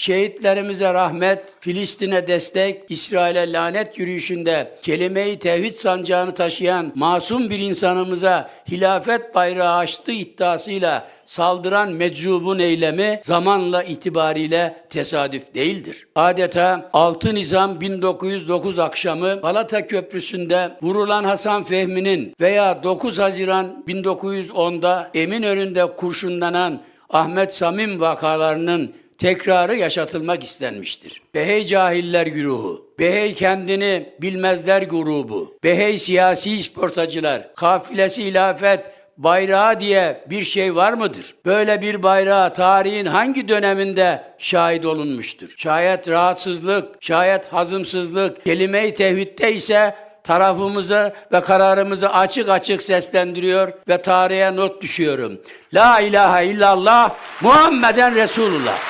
şehitlerimize rahmet, Filistin'e destek, İsrail'e lanet yürüyüşünde kelime-i tevhid sancağını taşıyan masum bir insanımıza hilafet bayrağı açtığı iddiasıyla saldıran meczubun eylemi zamanla itibariyle tesadüf değildir. Adeta 6 Nisan 1909 akşamı Galata Köprüsü'nde vurulan Hasan Fehmi'nin veya 9 Haziran 1910'da Eminönü'nde kurşunlanan Ahmet Samim vakalarının tekrarı yaşatılmak istenmiştir. Behey cahiller güruhu, Behey kendini bilmezler grubu, Behey siyasi işportacılar, kafilesi ilafet, bayrağı diye bir şey var mıdır? Böyle bir bayrağa tarihin hangi döneminde şahit olunmuştur? Şayet rahatsızlık, şayet hazımsızlık, kelime-i tevhidde ise tarafımızı ve kararımızı açık açık seslendiriyor ve tarihe not düşüyorum. La ilahe illallah Muhammeden Resulullah.